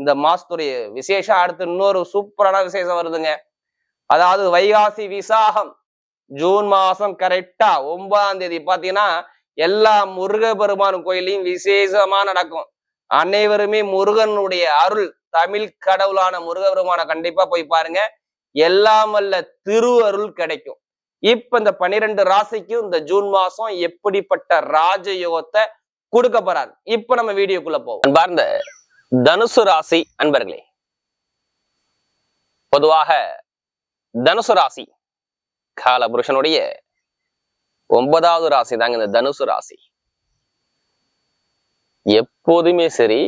இந்த மாசத்துடைய விசேஷம் அடுத்து இன்னொரு சூப்பரான விசேஷம் வருதுங்க. அதாவது வைகாசி விசாகம். ஜூன் மாசம் கரெக்டா ஒன்பதாம் தேதி. பாத்தீங்கன்னா எல்லா முருக பெருமான் கோயிலையும் விசேஷமா நடக்கும். அனைவருமே முருகனுடைய அருள் தமிழ் கடவுளான முருகபெருமான கண்டிப்பா போய் பாருங்க. எல்லாம் வல்ல திரு அருள் கிடைக்கும். இப்ப இந்த பனிரெண்டு ராசிக்கும் இந்த ஜூன் மாசம் எப்படிப்பட்ட ராஜயோகத்தை கொடுக்க போறாரு? இப்ப நம்ம வீடியோக்குள்ள போவோம். அன்பார்ந்த தனுசு ராசி அன்பர்களே பொதுவாக தனுசு ராசி கால புருஷனுடைய ஒன்பதாவது ராசி தாங்க இந்த தனுசு ராசி. எப்போதுமே சரி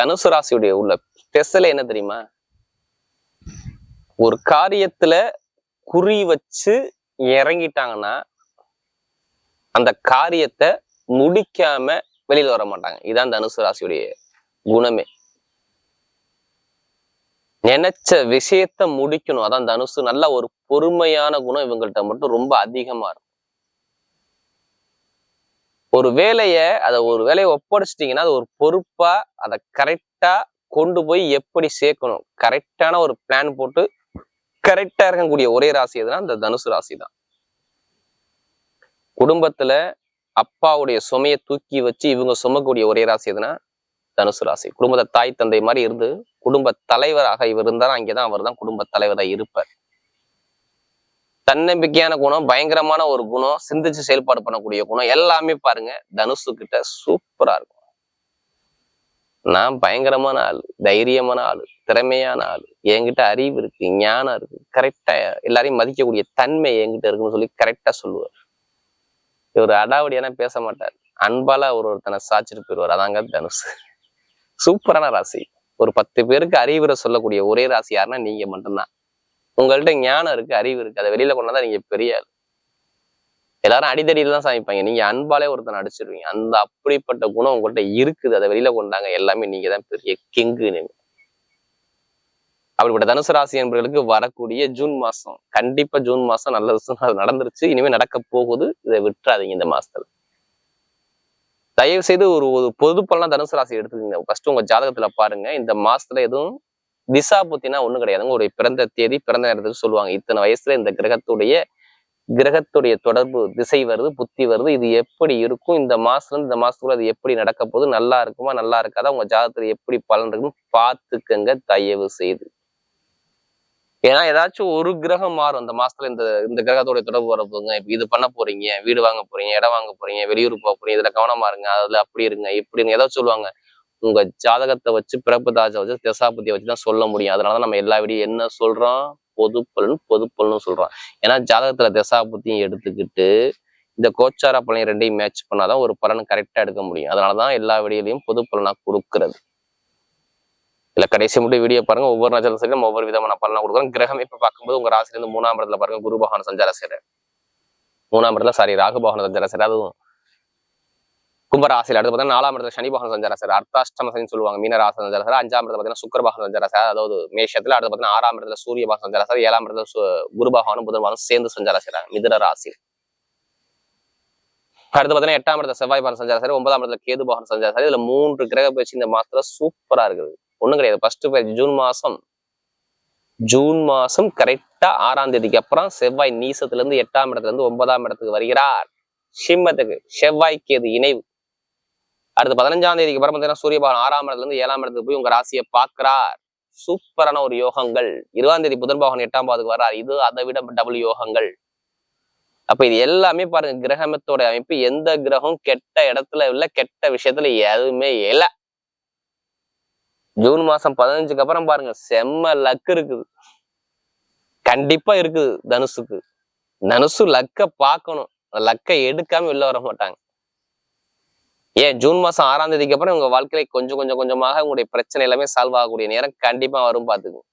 தனுசு ராசியுடைய உள்ள ஸ்பெஷல் என்ன தெரியுமா? ஒரு காரியத்துல குறி வச்சு இறங்கிட்டாங்கன்னா அந்த காரியத்தை முடிக்காம வெளியில வர மாட்டாங்க. இதான் தனுசு ராசியுடைய குணமே. நினைச்ச விஷயத்த முடிக்கணும். அதான் தனுசு. நல்ல ஒரு பொறுமையான குணம் இவங்கள்ட்ட மட்டும் ரொம்ப அதிகமா இருக்கும். ஒரு வேலைய அதை ஒரு வேலையை ஒப்படைச்சிட்டீங்கன்னா அது ஒரு பொறுப்பா அதை கரெக்டா கொண்டு போய் எப்படி சேர்க்கணும்? கரெக்டான ஒரு பிளான் போட்டு கரெக்டா இருக்கக்கூடிய ஒரே ராசி எதுனா அந்த தனுசு ராசி தான். குடும்பத்துல அப்பாவுடைய சுமையை தூக்கி வச்சு இவங்க சுமக்கக்கூடிய ஒரே ராசி எதுனா தனுசு ராசி. குடும்பத்தை தாய் தந்தை மாதிரி இருந்து குடும்ப தலைவராக இவர் இருந்தாலும் அங்கேதான் அவர் தான் குடும்ப தலைவராக இருப்பார். தன்னம்பிக்கையான குணம் பயங்கரமான ஒரு குணம் சிந்திச்சு செயல்பாடு பண்ணக்கூடிய குணம் எல்லாமே பாருங்க தனுசு கிட்ட சூப்பரா இருக்கும். நான் பயங்கரமான ஆள் தைரியமான ஆள் திறமையான ஆள் என்கிட்ட அறிவு இருக்கு ஞானம் இருக்கு கரெக்டா எல்லாரையும் மதிக்கக்கூடிய தன்மை என்கிட்ட இருக்குன்னு சொல்லி கரெக்டா சொல்லுவார். இவர் அடாவடியான பேச மாட்டார். அன்பால ஒரு ஒருத்தனை சாச்சிட்டு போயிடுவார் அதாங்க தனுசு. சூப்பரான ராசி. ஒரு பத்து பேருக்கு அறிவுரை சொல்லக்கூடிய ஒரே ராசி யாருன்னா நீங்க மட்டும்தான். உங்கள்கிட்ட ஞானம் இருக்கு அறிவு இருக்கு. அதை வெளியில கொண்டாந்தா நீங்க பெரிய ஆள். எல்லாரும் அடிதடியில தான் சாமிப்பாங்க. நீங்க அன்பாலே ஒருத்தன் அடிச்சிருவீங்க. அந்த அப்படிப்பட்ட குணம் உங்கள்கிட்ட இருக்குது. அதை வெளியில கொண்டாங்க எல்லாமே நீங்க தான் பெரிய கிங்கு நீங்க. அப்படிப்பட்ட தனுசு ராசி என்பவர்களுக்கு வரக்கூடிய ஜூன் மாசம். கண்டிப்பா ஜூன் மாசம் நல்ல விஷயம் அது நடந்துருச்சு. இனிமே நடக்க போகுது. இதை விட்டுறாதீங்க இந்த மாசத்துல. தயவு செய்து ஒரு ஒரு பொது பலனா தனுசு ராசி எடுத்துக்கோங்க. ஃபர்ஸ்ட் உங்க ஜாதகத்துல பாருங்க. இந்த மாசத்துல எதுவும் திசா புத்தினா ஒண்ணும் கிடையாதுங்க. ஒரு பிறந்த தேதி பிறந்த நேரத்துக்கு சொல்லுவாங்க. இத்தனை வயசுல இந்த கிரகத்துடைய கிரகத்துடைய தொடர்பு திசை வருது புத்தி வருது. இது எப்படி இருக்கும்? இந்த மாசத்துல இருந்து இந்த மாசத்துக்குள்ள அது எப்படி நடக்க போகுது நல்லா இருக்குமா? நல்லா இருக்காதா? உங்க ஜாதகத்துல எப்படி பலன் இருக்குன்னு பார்த்துக்கங்க தயவு செய்து ஏன்னா ஏதாச்சும் ஒரு கிரகம் மாறும். இந்த மாசத்துல இந்த இந்த கிரகத்தோட தொடர்பு வரப்போங்க இது பண்ண போறீங்க வீடு வாங்க போறீங்க இடம் வாங்க போறீங்க வெளியூர் போக போறீங்க இதுல கவனமா இருங்க. அதுல அப்படி இருங்க இப்படி இருங்க. ஏதாவது சொல்லுவாங்க. உங்க ஜாதகத்தை வச்சு பிறப்பு தாஜை வச்சு திசாபதியை வச்சு தான் சொல்ல முடியும். அதனாலதான் நம்ம எல்லா வீடியும் என்ன சொல்றோம்? பொது பலன் பொது பலன் சொல்றோம். ஏன்னா ஜாதகத்துல திசாபுத்தியும் எடுத்துக்கிட்டு இந்த கோச்சார பலனையும் ரெண்டையும் மேட்ச் பண்ணாதான் ஒரு பலன் கரெக்டா எடுக்க முடியும். அதனாலதான் எல்லா வீடியோலையும் பொது பலனா கொடுக்கறது. இல்ல கடைசி மட்டும் வீடியோ பாருங்க. ஒவ்வொரு நட்சத்திரம் சரி நம்ம ஒவ்வொரு விதமான பலனை கொடுக்குறோம். கிரகம் இப்ப பார்க்கும்போது உங்க ராசில இருந்து மூணாம் இடத்துல பாருங்க குரு பகவான் சஞ்சார சேர மூணாம் இடத்துல சாரி ராகு பகவான் சஞ்சார சேர அதுவும் கும்பராசியில் அடுத்து பார்த்தீங்கன்னா நாலாம் இடத்துல சனி பகவான் சஞ்சார சார் அர்த்தாஷ்டம சனி சொல்லுவாங்க மீன சஞ்சார சார் அஞ்சாம் இடத்துல பார்த்தீங்கன்னா சுக்கர பகவான் சஞ்சார சார் அதாவது மேஷத்துல அடுத்து பார்த்தீங்கன்னா ஆறாம் இடத்துல சூரிய பகவான் சஞ்சார சார் ஏழாம் இடத்துல குரு பகவானும் புதன் பகவானும் சேர்ந்து சஞ்சார சார் மிதுன ராசி. அடுத்து பார்த்தீங்கன்னா எட்டாம் இடத்துல செவ்வாய் பகவான் சஞ்சார சார் ஒன்பதாம் இடத்துல கேது பகவான் சஞ்சார சார் இதுல மூன்று கிரக பயிற்சி இந்த மாசத்துல சூப்பரா இருக்குது. ஒன்றும் கிடையாது. ஃபர்ஸ்ட் பயிற்சி ஜூன் மாசம். ஜூன் மாசம் கரெக்டா ஆறாம் தேதிக்கு அப்புறம் செவ்வாய் நீசத்துல இருந்து எட்டாம் இடத்துலேருந்து ஒன்பதாம் இடத்துக்கு வருகிறார். சிம்மத்துக்கு செவ்வாய்க்கு அது இணைவு. அடுத்து பதினஞ்சாம் தேதிக்கு அப்புறம் பார்த்தீங்கன்னா சூரிய பகவான் ஆறாம் இடத்துலேருந்து ஏழாம் இடத்துக்கு போய் உங்க ராசியை பார்க்கிறார். சூப்பரான ஒரு யோகங்கள். இருபதாம் தேதி புதன் பகவான் எட்டாம் பாவத்துக்கு வர்றார். இது அதை விட டபுள் யோகங்கள். அப்ப இது எல்லாமே பாருங்க கிரகமத்தோட அமைப்பு எந்த கிரகம் கெட்ட இடத்துல இல்லை கெட்ட விஷயத்துல எதுவுமே இல்லை. ஜூன் மாசம் பதினஞ்சுக்கு அப்புறம் பாருங்க செம்ம லக்கு இருக்குது. கண்டிப்பா இருக்குது தனுசுக்கு தனுசு லக்க பார்க்கணும். லக்கை எடுக்காம வெளில வர மாட்டாங்க. ஏன் ஜூன் மாசம் ஆறாம் தேதிக்கு அப்புறம் உங்க வாழ்க்கையில கொஞ்சம் கொஞ்சம் கொஞ்சமாக உங்களுடைய பிரச்சனை எல்லாமே சால்வ் ஆகக்கூடிய நேரம் கண்டிப்பா வரும் பாத்துக்கோங்க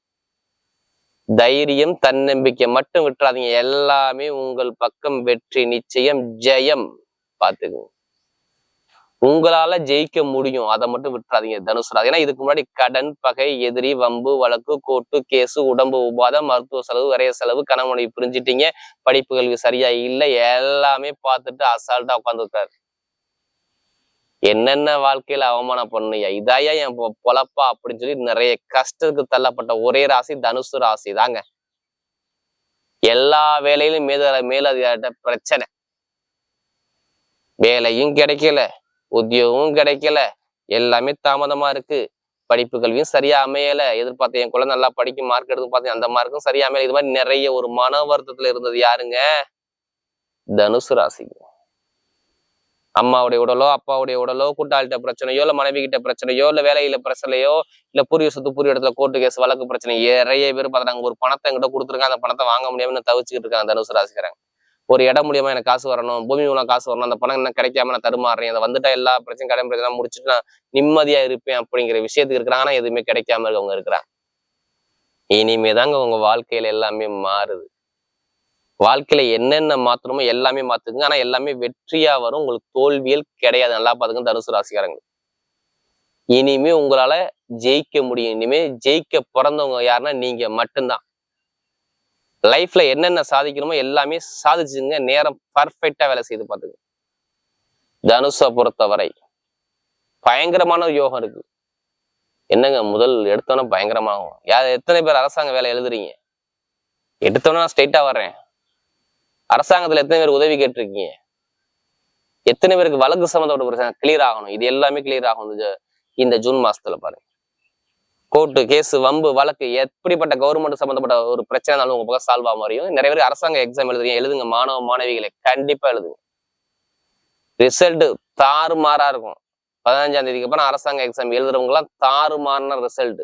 தைரியம் தன்னம்பிக்கை மட்டும் விட்டுறாதீங்க. எல்லாமே உங்கள் பக்கம் வெற்றி நிச்சயம் ஜெயம். பாத்துக்குங்க உங்களால ஜெயிக்க முடியும். அதை மட்டும் விட்டுறாதீங்க தனுசு ராசி ஏன்னா இதுக்கு முன்னாடி கடன் பகை எதிரி வம்பு வழக்கு கோட்டு கேசு உடம்பு உபாதம் மருத்துவ செலவு விரைய செலவு கணவனை புரிஞ்சிட்டீங்க. படிப்புகளுக்கு சரியா இல்லை. எல்லாமே பார்த்துட்டு அசால்ட்டா உட்காந்துருக்காரு என்னென்ன வாழ்க்கையில அவமானம் பண்ணுயா இதாயா என் பொழப்பா அப்படின்னு சொல்லி நிறைய கஷ்டத்துக்கு தள்ளப்பட்ட ஒரே ராசி தனுசு ராசி தாங்க. எல்லா வேலையிலும் மேல மேலதிகாரிட்ட பிரச்சனை. வேலையும் கிடைக்கல. உத்தியோகமும் கிடைக்கல. எல்லாமே தாமதமா இருக்கு. படிப்பு கல்வியும் சரியா அமையல. எதிர்பார்த்த என் குழந்தை நல்லா படிக்கும் மார்க் எடுத்து பார்த்தேன். அந்த மார்க்கும் சரியா அமையல. இது மாதிரி நிறைய ஒரு மன வருத்தத்துல இருந்தது யாருங்க? தனுசு ராசிக்கு அம்மாவுடைய உடலோ அப்பாவுடைய உடலோ கூட்டாளிட்ட பிரச்சனையோ இல்ல மனைவி கிட்ட பிரச்சனையோ இல்ல வேலையில பிரச்சனையோ இல்ல புரிய சொத்து புரிய இடத்துல கோர்ட்டு கேஸ் வழக்கு பிரச்சனை நிறைய பேர் பார்த்தாங்க ஒரு பணத்தை எங்கிட்ட கொடுத்துருக்காங்க. அந்த பணத்தை வாங்க முடியாம தவிச்சுக்கிட்டு இருக்காங்க தனுசு ராசிக்காரங்க. ஒரு இடம் மூலியமா எனக்கு காசு வரணும் பூமி மூலம் காசு வரணும் அந்த பணம் என்ன கிடைக்காம நான் தருமாறுறேன் அதை வந்துட்டா எல்லா பிரச்சனையும் கடன் பிரச்சனை முடிச்சுட்டு நான் நிம்மதியா இருப்பேன் அப்படிங்கிற விஷயத்துக்கு இருக்கிறாங்க. ஆனா எதுவுமே கிடைக்காம இருக்கவங்க இருக்கிறாங்க. இனிமே தாங்க உங்க வாழ்க்கையில எல்லாமே மாறுது. வாழ்க்கையில என்னென்ன மாத்தணுமோ எல்லாமே மாத்துக்குங்க ஆனா எல்லாமே வெற்றியா வரும். உங்களுக்கு தோல்வியல் கிடையாது. நல்லா பாத்துங்க தனுசு ராசிக்காரங்க. இனிமே உங்களால ஜெயிக்க முடியும். இனிமே ஜெயிக்க பிறந்தவங்க யாருன்னா நீங்க மட்டும்தான். லைஃப்ல என்னென்ன சாதிக்கணுமோ எல்லாமே சாதிச்சுங்க நேரம் பர்ஃபெக்டா வேலை செய்து பார்த்துங்க. தனுஷை பொறுத்தவரை பயங்கரமான ஒரு யோகம் இருக்கு. என்னங்க முதல் எடுத்தோன்னே பயங்கரமாகும் யார் எத்தனை பேர் அரசாங்க வேலை எழுதுறீங்க? எடுத்தோன்னே நான் ஸ்ட்ரெயிட்டா வர்றேன். அரசாங்கத்துல எத்தனை பேர் உதவி கேட்டிருக்கீங்க? எத்தனை பேருக்கு வழக்கு சம்மந்தப்பட்ட பிரச்சனை கிளியர் ஆகணும். இது எல்லாமே கிளியர் ஆகும் இந்த ஜூன் மாசத்துல பாருங்க. கோர்ட்டு கேஸ் வம்பு வழக்கு எப்படிப்பட்ட கவர்மெண்ட் சம்மந்தப்பட்ட ஒரு பிரச்சனைனாலும் உங்க பக்கம் சால்வ் ஆக முடியும். நிறைய பேர் அரசாங்க எக்ஸாம் எழுதுறீங்க எழுதுங்க. மாணவ மாணவிகளை கண்டிப்பா எழுதுங்க. ரிசல்ட் தாறுமாறா இருக்கும். பதினஞ்சாம் தேதிக்கு அப்புறம் அரசாங்க எக்ஸாம் எழுதுறவங்கலாம் தாறுமாறுன தாறுமாறின ரிசல்ட்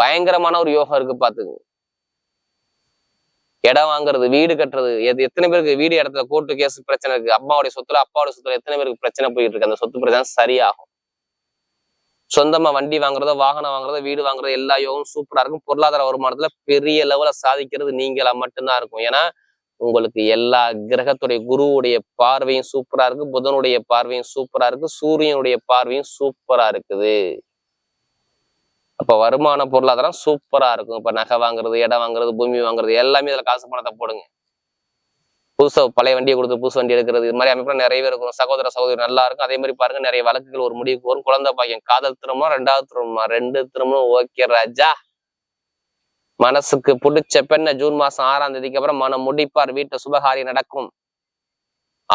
பயங்கரமான ஒரு யோகம் இருக்கு பாத்துங்க இடம் வாங்குறது வீடு கட்டுறது எது எத்தனை பேருக்கு வீடு இடத்துல கோர்ட்டு கேஸ் பிரச்சனை இருக்கு. அம்மாவுடைய சொத்துல அப்பாவுடைய சொத்துல எத்தனை பேருக்கு பிரச்சனை போயிட்டு இருக்கு? அந்த சொத்து பிரச்சனை சரியாகும். சொந்தமா வண்டி வாங்குறதோ வாகனம் வாங்குறதோ வீடு வாங்குறதோ எல்லா யோகமும் சூப்பரா இருக்கும். பொருளாதார வருமானத்துல பெரிய லெவல சாதிக்கிறது நீங்களா மட்டும்தான் இருக்கும். ஏன்னா உங்களுக்கு எல்லா கிரகத்துடைய குருவுடைய பார்வையும் சூப்பரா இருக்கு. புதனுடைய பார்வையும் சூப்பரா இருக்கு. சூரியனுடைய பார்வையும் சூப்பரா இருக்குது. அப்ப வருமான பொருளாதாரம் சூப்பரா இருக்கும். இப்ப நகை வாங்குறது இடம் வாங்குறது பூமி வாங்குறது எல்லாமே இதுல காசு பணத்தை போடுங்க. புதுசாக பழைய வண்டியை கொடுத்து புதுசு வண்டி எடுக்கிறது இது மாதிரி அமைப்புலாம் நிறைய பேர் இருக்கும். சகோதர சகோதரி நல்லா இருக்கும். அதே மாதிரி பாருங்க நிறைய வழக்குகள் ஒரு முடிவுக்கு வரும். குழந்தை பாக்கியம் காதல் திருமணம் ரெண்டாவது திருமணம்? ரெண்டு திருமணம் ஓகே ராஜா. மனசுக்கு பிடிச்ச பெண்ணை ஜூன் மாசம் ஆறாம் தேதிக்கு அப்புறம் மனம் முடிப்பார். வீட்டு சுபகாரியம் நடக்கும்.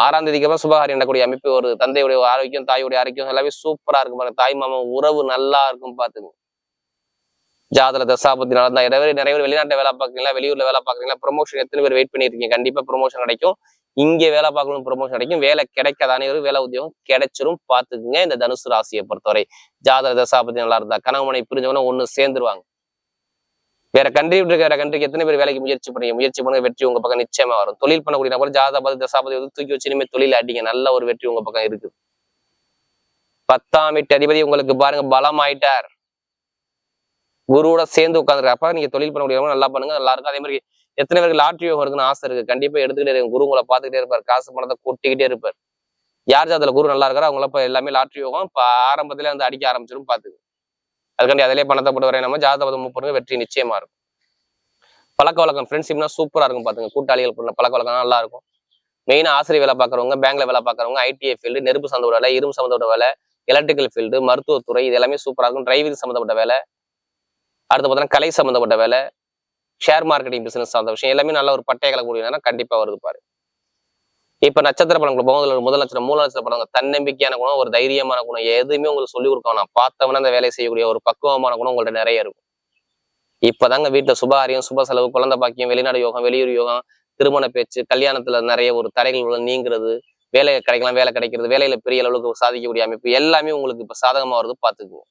ஆறாம் தேதிக்கு அப்புறம் சுபகாரியம் நடக்கக்கூடிய அமைப்பு ஒரு தந்தையுடைய ஆரோக்கியம் தாயுடைய ஆரோக்கியம் எல்லாமே சூப்பரா இருக்கும் பாருங்க. தாய் மாமன் உறவு நல்லா இருக்கும் பாத்துங்க. ஜாதல தசாபத்தி நடந்தா நிறைய நிறைய பேர் வெளிநாட்டு வேலை பார்க்குறீங்களா வெளியூர்ல வேலை பார்க்குறீங்களா ப்ரொமோஷன் எத்தனை பேர் வெயிட் பண்ணிருக்கீங்க கண்டிப்பா ப்ரொமோஷன் கிடைக்கும். இங்கே வேலை பார்க்கணும் ப்ரொமோஷன் கிடைக்கும். வேலை கிடைக்காத அனைவரும் வேலை உத்தியோகம் கிடைச்சிரும். பாத்துக்குங்க இந்த தனுசு ராசியை பொறுத்தவரை ஜாதக தசாபத்தி நல்லா இருந்தா கணவனை புரிஞ்சவன ஒண்ணு சேர்ந்துருவாங்க. வேற கண்ட்ரி விட்டு வேற கண்ட்ரிக்கு எத்தனை பேர் வேலைக்கு முயற்சி பண்ணி முயற்சி பண்ணுங்க வெற்றி உங்க பக்கம் நிச்சயமா வரும். தொழில் பண்ணக்கூடிய நபர் ஜாதபாதி தசாபதி வந்து தூக்கி வச்சு இனிமேல் தொழில் அடிங்க. நல்ல ஒரு வெற்றி உங்க பக்கம் இருக்கு பத்தாம் வீட்டு அதிபதி உங்களுக்கு பாருங்க பலம் ஆயிட்டார் குருவோட சேர்ந்து உட்காந்துருக்கப்ப நீங்க தொழில் பண்ண பண்ணக்கூடியவங்க நல்லா பண்ணுங்க நல்லா இருக்கும். அதே மாதிரி எத்தனை பேருக்கு லாட்ரி யோகம் இருக்குன்னு ஆசை இருக்கு. கண்டிப்பா எடுத்துக்கிட்டே இருக்கும் குரு உங்களை பார்த்துக்கிட்டே இருப்பார். காசு பணத்தை கொட்டிக்கிட்டே இருப்பார். யார் ஜாதத்துல குரு நல்லா இருக்காரோ அவங்கள இப்ப எல்லாமே லாட்ரி யோகம் இப்ப ஆரம்பத்துல வந்து அடிக்க ஆரம்பிச்சிடும் பாத்துக்கு அதுக்காண்டி அதிலே பணத்தை போட்டு வரைய நம்ம ஜாதக பதம் பண்ணுங்க வெற்றி நிச்சயமா இருக்கும். பழக்க வழக்கம் ஃப்ரெண்ட்ஷிப்னா சூப்பரா இருக்கும் பாத்துங்க கூட்டாளிகள் பண்ண பழக்க வழக்கம் நல்லா இருக்கும். மெயினா ஆசிரியர் வேலை பார்க்குறவங்க பேங்க்ல வேலை பார்க்குறவங்க ஐடிஐ ஃபீல்டு நெருப்பு சம்மந்தப்பட்ட வேலை இரும்பு சம்மந்தப்பட்ட வேலை எலக்ட்ரிக்கல் ஃபீல்டு மருத்துவத்துறை இது எல்லாமே சூப்பராக இருக்கும். டிரைவிங் சம்மந்தப்பட்ட வேலை அடுத்து பார்த்தீங்கன்னா கலை சம்மந்தப்பட்ட வேலை ஷேர் மார்க்கெட்டிங் பிசினஸ் சார்ந்த விஷயம் எல்லாமே நல்ல ஒரு பட்டைய கலக்கூடிய கண்டிப்பாக கண்டிப்பா வருது பாரு. இப்ப நட்சத்திர படங்கள் ஒரு முதல் நட்சத்திரம் மூல நட்சத்திர படங்கள் தன்னம்பிக்கையான குணம் ஒரு தைரியமான குணம் எதுவுமே உங்களுக்கு சொல்லிக் கொடுக்கணும் நான் பார்த்தவன அந்த வேலையை செய்யக்கூடிய ஒரு பக்குவமான குணம் உங்கள்ட்ட நிறைய இருக்கும். இப்பதாங்க வீட்டுல சுபகாரியம் சுப செலவு குழந்தை பாக்கியம் வெளிநாடு யோகம் வெளியூர் யோகம் திருமண பேச்சு கல்யாணத்துல நிறைய ஒரு தடைகள் நீங்கிறது வேலை கிடைக்கலாம் வேலை கிடைக்கிறது வேலையில பெரிய அளவுக்கு சாதிக்கக்கூடிய அமைப்பு எல்லாமே உங்களுக்கு இப்ப சாதகமா வருது பார்த்துக்குவோம்.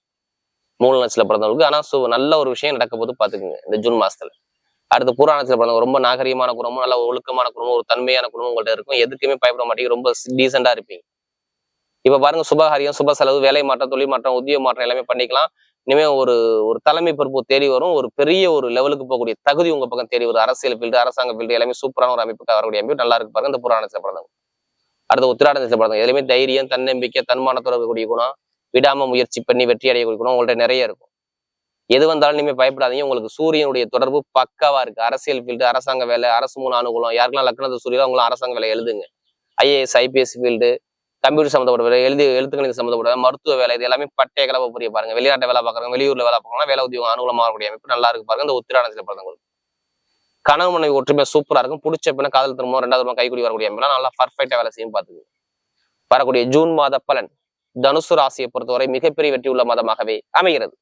மூல நட்சத்திர பிறந்தவங்களுக்கு ஆனா சு நல்ல ஒரு விஷயம் நடக்க போது பாத்துக்குங்க இந்த ஜூன் மாசத்துல. அடுத்து புராணத்துல பிறந்தவங்க ரொம்ப நாகரிகமான குடும்பம் நல்ல ஒழுக்கமான குடும்பம் ஒரு தன்மையான குடும்பம் உங்கள்ட்ட இருக்கும். எதுக்குமே பயப்பட மாட்டீங்க ரொம்ப டீசெண்டா இருப்பீங்க. இப்ப பாருங்க சுபகாரியம் சுப செலவு வேலை மாற்றம் தொழில் மாற்றம் உத்தியோக மாற்றம் எல்லாமே பண்ணிக்கலாம். இனிமே ஒரு ஒரு தலைமை பொறுப்பு தேடி வரும். ஒரு பெரிய ஒரு லெவலுக்கு போகக்கூடிய தகுதி உங்க பக்கம் தேடி வரும். அரசியல் ஃபீல்டு அரசாங்க ஃபீல்டு எல்லாமே சூப்பரான ஒரு அமைப்புக்கு வரக்கூடிய அமைப்பு நல்லா இருக்கு பாருங்க இந்த புராணத்துல பிறந்தவங்க. அடுத்து உத்திராடத்தில் பிறந்தவங்க. எதுலையுமே தைரியம் தன்னம்பிக்கை தன்மானத்தோட இருக்கக்கூடிய குணம் விடாம முயற்சி பண்ணி வெற்றி அடைய கொடுக்கணும் உங்கள்ட்ட நிறைய இருக்கும். எது வந்தாலும் நீங்க பயப்படாதீங்க. உங்களுக்கு சூரியனுடைய தொடர்பு பக்காவா இருக்கு. அரசியல் ஃபீல்டு அரசாங்க வேலை அரசு மூணு அனுகூலம் யாருக்கெல்லாம் லக்னத்து சூரியன் அவங்களும் அரசாங்க வேலை எழுதுங்க. ஐஏஎஸ் ஐபிஎஸ் ஃபீல்டு கம்ப்யூட்டர் சம்மந்தப்பட்ட வேலை எழுதி எழுத்துக்கணித சம்மந்தப்பட்ட மருத்துவ வேலை இது எல்லாமே பட்டைய கலவை புரிய பாருங்க. வெளிநாட்டு வேலை பார்க்குறாங்க வெளியூர்ல வேலை பார்க்கலாம் வேலை உத்தியோகம் அனுகூலமாக இருக்கக்கூடிய அமைப்பு நல்லா இருக்கு பாருங்க. இந்த உத்திராடத்தில் பிறந்தவங்களுக்கு கணவன் மனைவி ஒற்றுமை சூப்பரா இருக்கும். பிடிச்ச பின்ன காதல் திரும்பவும் ரெண்டாவது கைக்குடி வரக்கூடிய அமைப்புலாம் நல்லா பர்ஃபெக்டா வேலை செய்யும் பார்த்துக்கோங்க வரக்கூடிய ஜூன் மாத பலன். தனுசு ராசியை பொறுத்தவரை மிகப்பெரிய வெற்றி உள்ள மாதமாகவே அமைகிறது.